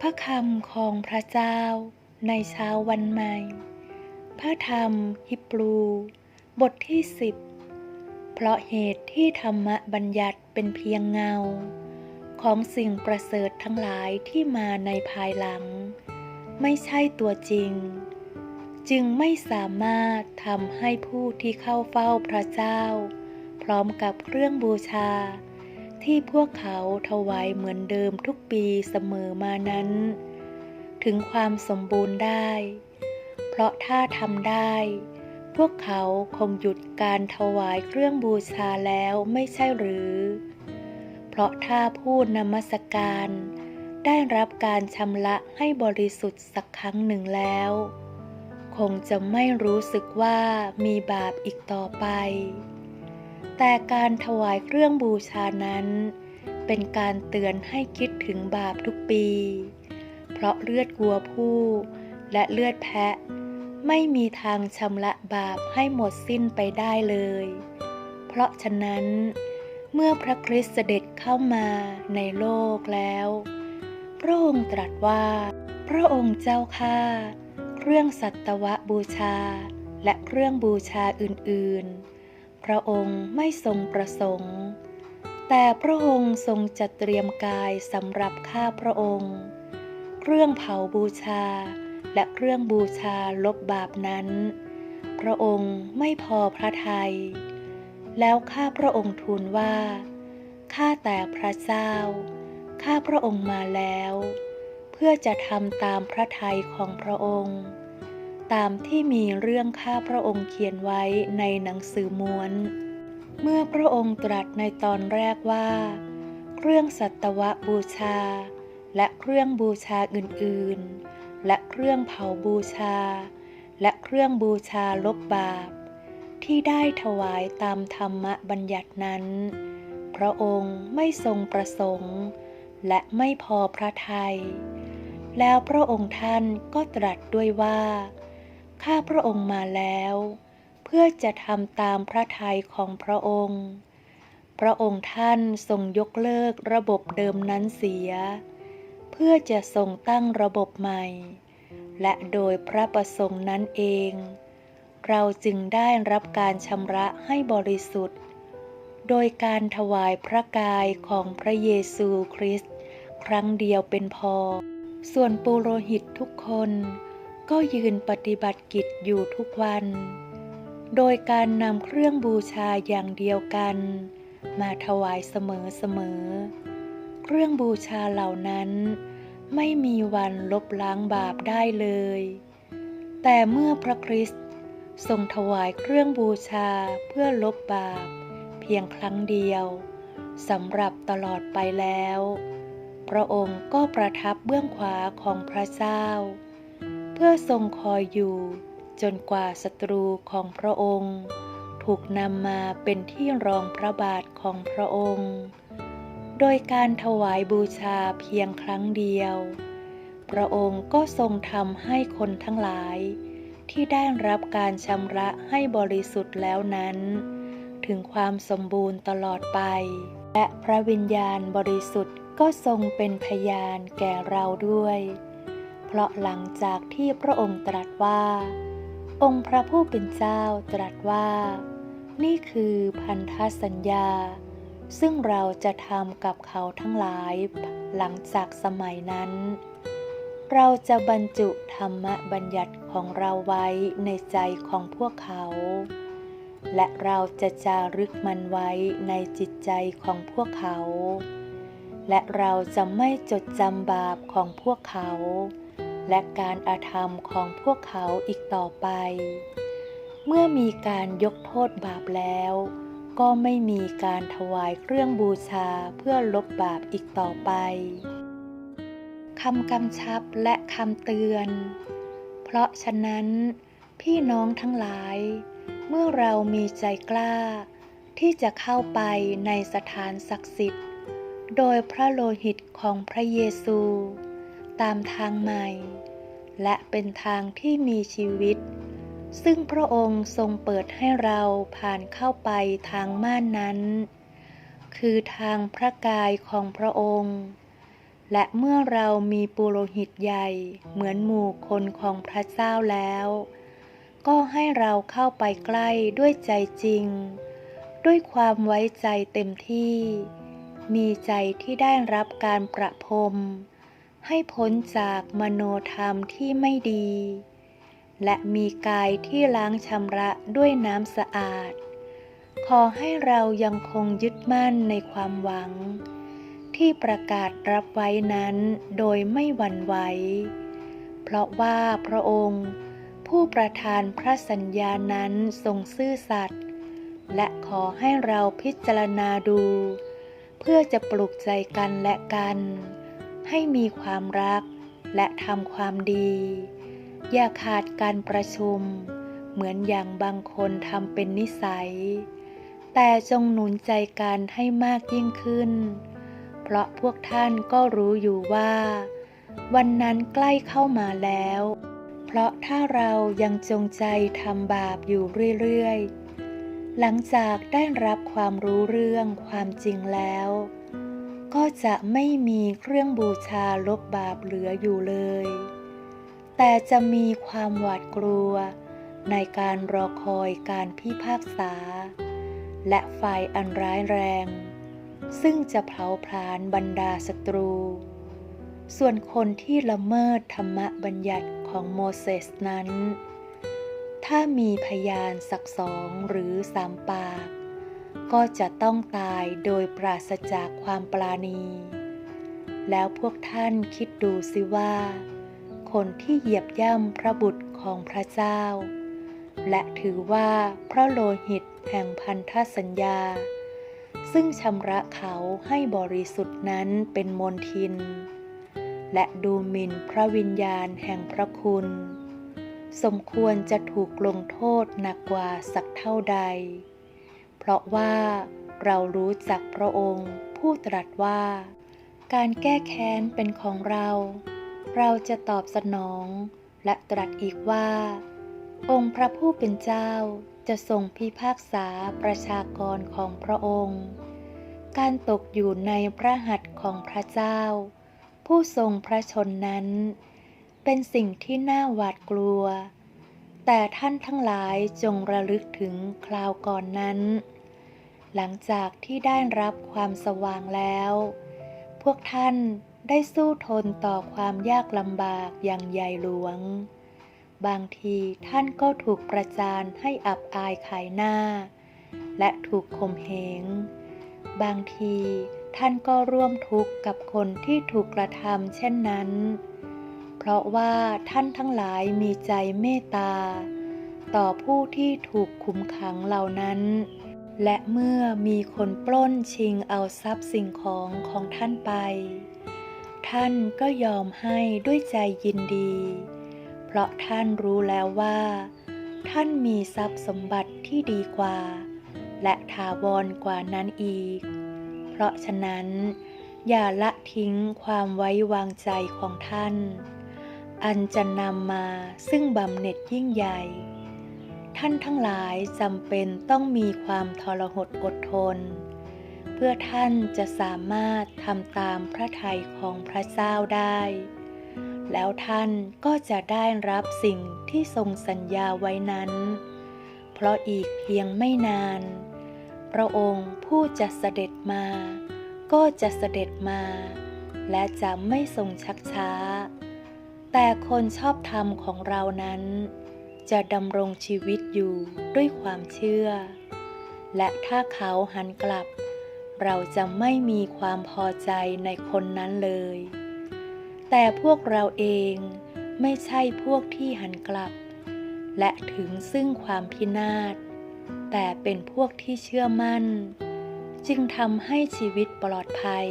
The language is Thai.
พระคำของพระเจ้าในเช้าวันใหม่ พระธรรมฮิบรู บทที่สิบ เพราะเหตุที่ธรรมบัญญัติเป็นเพียงเงา ของสิ่งประเสริฐทั้งหลายที่มาในภายหลัง ไม่ใช่ตัวจริง จึงไม่สามารถทำให้ผู้ที่เข้าเฝ้าพระเจ้า พร้อมกับเครื่องบูชา ที่พวกเขาถวายเหมือนเดิมทุกปีเสมอมานั้น ถึงความสมบูรณ์ได้ เพราะถ้าทำได้ พวกเขาคงหยุดการถวายเครื่องบูชาแล้วไม่ใช่หรือ เพราะถ้าผู้นมัสการได้รับการชำระให้บริสุทธิ์สักครั้งหนึ่งแล้ว คงจะไม่รู้สึกว่ามีบาปอีกต่อไป แต่การถวายเครื่องบูชานั้น เป็นการเตือนให้คิดถึงบาปทุกปี เพราะเลือดวัวผู้และเลือดแพะ ไม่มีทางชำระบาปให้หมดสิ้นไปได้เลย เพราะฉะนั้น เมื่อพระคริสต์เสด็จเข้ามาในโลกแล้ว พระองค์ตรัสว่า พระองค์เจ้าข้า เครื่องสัตวบูชา และเครื่องบูชาอื่นๆ พระองค์ไม่ทรงประสงค์ แต่พระองค์ทรงจัดเตรียมกายสำหรับข้าพระองค์ เครื่องเผาบูชา และเครื่องบูชาลบบาปนั้น พระองค์ไม่พอพระทยัยแล้วข้าพระองค์ทูลว่า ข้าแต่พระเจ้า ข้าพระองค์มาแล้ว เพื่อจะทำตามพระทัยของพระองค์ ตามที่มีเรื่องข้าพระองค์เขียนไว้ในหนังสือม้วน เมื่อพระองค์ตรัสในตอนแรกว่า เครื่องสัตวบูชา และเครื่องบูชาอื่นๆ และเครื่องเผาบูชา และเครื่องบูชาลบบาป ที่ได้ถวายตามธรรมบัญญัตินั้น พระองค์ไม่ทรงประสงค์และไม่พอพระทยัย แล้วพระองค์ท่านก็ตรัสด้วยว่า ข้าพระองค์มาแล้ว เพื่อจะทำตามพระทัยของพระองค์ พระองค์ท่านทรงยกเลิกระบบเดิมนั้นเสีย เพื่อจะทรงตั้งระบบใหม่ และโดยพระประสงค์นั้นเอง เราจึงได้รับการชำระให้บริสุทธิ์ โดยการถวายพระกายของพระเยซูคริสต์ครั้งเดียวเป็นพอ ส่วนปุโรหิตทุกคนก็ยืนปฏิบัติกิจอยู่ทุกวัน โดยการนำเครื่องบูชาอย่างเดียวกัน มาถวายเสมอๆเครื่องบูชาเหล่านั้น ไม่มีวันลบล้างบาปได้เลย แต่เมื่อพระคริสต์ทรงถวายเครื่องบูชาเพื่อลบบาป เพียงครั้งเดียวสำหรับตลอดไปแล้ว พระองค์ก็ประทับเบื้องขวาของพระเจ้า เพื่อทรงคอยอยู่จนกว่าศัตรูของพระองค์ ถูกนำมาเป็นที่รองพระบาทของพระองค์ โดยการถวายบูชาเพียงครั้งเดียว พระองค์ก็ทรงทำให้คนทั้งหลาย ที่ได้รับการชำระให้บริสุทธิ์แล้วนั้น ถึงความสมบูรณ์ตลอดไป และพระวิญญาณบริสุทธิ์ ก็ทรงเป็นพยานแก่เราด้วย เพราะหลังจากที่พระองค์ตรัสว่า องค์พระผู้เป็นเจ้าตรัสว่า นี่คือพันธสัญญา ซึ่งเราจะทำกับเขาทั้งหลายหลังจากสมัยนั้น เราจะบรรจุธรรมบัญญัติของเราไว้ในใจของพวกเขา และเราจะจารึกมันไว้ในจิตใจของพวกเขา และเราจะไม่จดจำบาปของพวกเขา และการอาธรรมของพวกเขาอีกต่อไป เมื่อมีการยกโทษบาปแล้ว ก็ไม่มีการถวายเครื่องบูชาเพื่อลบบาปอีกต่อไปคำกำชับและคำเตือน เพราะฉะนั้นพี่น้องทั้งหลาย เมื่อเรามีใจกล้า ที่จะเข้าไปในสถานศักดิ์สิทธิ์ โดยพระโลหิตของพระเยซู ตามทางใหม่ และเป็นทางที่มีชีวิต ซึ่งพระองค์ทรงเปิดให้เราผ่านเข้าไปทางม่านนั้น คือทางพระกายของพระองค์ และเมื่อเรามีปุโรหิตใหญ่เหมือนหมู่คนของพระเจ้าแล้ว ก็ให้เราเข้าไปใกล้ด้วยใจจริง ด้วยความไว้ใจเต็มที่ มีใจที่ได้รับการประพรม ให้พ้นจากมโนธรรมที่ไม่ดี และมีกายที่ล้างชำระด้วยน้ำสะอาด ขอให้เรายังคงยึดมั่นในความหวัง ที่ประกาศรับไว้นั้นโดยไม่หวั่นไหว เพราะว่าพระองค์ผู้ประทานพระสัญญานั้นทรงซื่อสัตย์และขอให้เราพิจารณาดู เพื่อจะปลุกใจกันและกัน ให้มีความรักและทำความดี อย่าขาดการประชุม เหมือนอย่างบางคนทำเป็นนิสัย แต่จงหนุนใจกันให้มากยิ่งขึ้น เพราะพวกท่านก็รู้อยู่ว่า วันนั้นใกล้เข้ามาแล้ว เพราะถ้าเรายังจงใจทำบาปอยู่เรื่อยๆ หลังจากได้รับความรู้เรื่องความจริงแล้ว ก็จะไม่มีเครื่องบูชาลบบาปเหลืออยู่เลย แต่จะมีความหวาดกลัวในการรอคอยการพิพากษา และไฟอันร้ายแรง ซึ่งจะเผาผลาญบรรดาศัตรู ส่วนคนที่ละเมิดธรรมบัญญัติของโมเสสนั้น ถ้ามีพยานสักสองหรือสามปาก ก็จะต้องตายโดยปราศจากความปราณี แล้วพวกท่านคิดดูสิว่า คนที่เหยียบย่ำพระบุตรของพระเจ้า และถือว่าพระโลหิตแห่งพันธสัญญา ซึ่งชำระเขาให้บริสุทธิ์นั้นเป็นมนทิน และดูหมิ่นพระวิญญาณแห่งพระคุณ สมควรจะถูกลงโทษหนักกว่าสักเท่าใด เพราะว่าเรารู้จักพระองค์ผู้ตรัสว่า การแก้แค้นเป็นของเรา เราจะตอบสนองและตรัสอีกว่า องค์พระผู้เป็นเจ้าจะทรงพิพากษาประชากรของพระองค์ การตกอยู่ในพระหัตถ์ของพระเจ้า ผู้ทรงพระชนนั้น เป็นสิ่งที่น่าหวาดกลัว แต่ท่านทั้งหลายจงระลึกถึงคราวก่อนนั้น หลังจากที่ได้รับความสว่างแล้ว พวกท่านได้สู้ทนต่อความยากลำบากอย่างใหญ่หลวง บางทีท่านก็ถูกประจานให้อับอายขายหน้า และถูกข่มเหง บางทีท่านก็ร่วมทุกข์กับคนที่ถูกกระทำเช่นนั้น ราะว่าท่านทั้งหลายมีใจเมตตา ต่อผู้ที่ถูกคุมขังเหล่านั้น และเมื่อมีคนปล้นชิงเอาทรัพย์สิ่งของของท่านไป ท่านก็ยอมให้ด้วยใจยินดี เพราะท่านรู้แล้วว่า ท่านมีทรัพย์สมบัติที่ดีกว่า และถาวรกว่านั้นอีก เพราะฉะนั้นอย่าละทิ้งความไว้วางใจของท่าน อันจะนำมาซึ่งบำเหน็จยิ่งใหญ่ ท่านทั้งหลายจำเป็นต้องมีความทรหดอดทน เพื่อท่านจะสามารถทำตามพระทัยของพระเจ้าได้ แล้วท่านก็จะได้รับสิ่งที่ทรงสัญญาไว้นั้น เพราะอีกเพียงไม่นาน พระองค์ผู้จะเสด็จมา ก็จะเสด็จมา และจะไม่ทรงชักช้า แต่คนชอบธรรมของเรานั้น จะดำรงชีวิตอยู่ด้วยความเชื่อ และถ้าเขาหันกลับ เราจะไม่มีความพอใจในคนนั้นเลย แต่พวกเราเองไม่ใช่พวกที่หันกลับ และถึงซึ่งความพินาศ แต่เป็นพวกที่เชื่อมั่น จึงทำให้ชีวิตปลอดภัย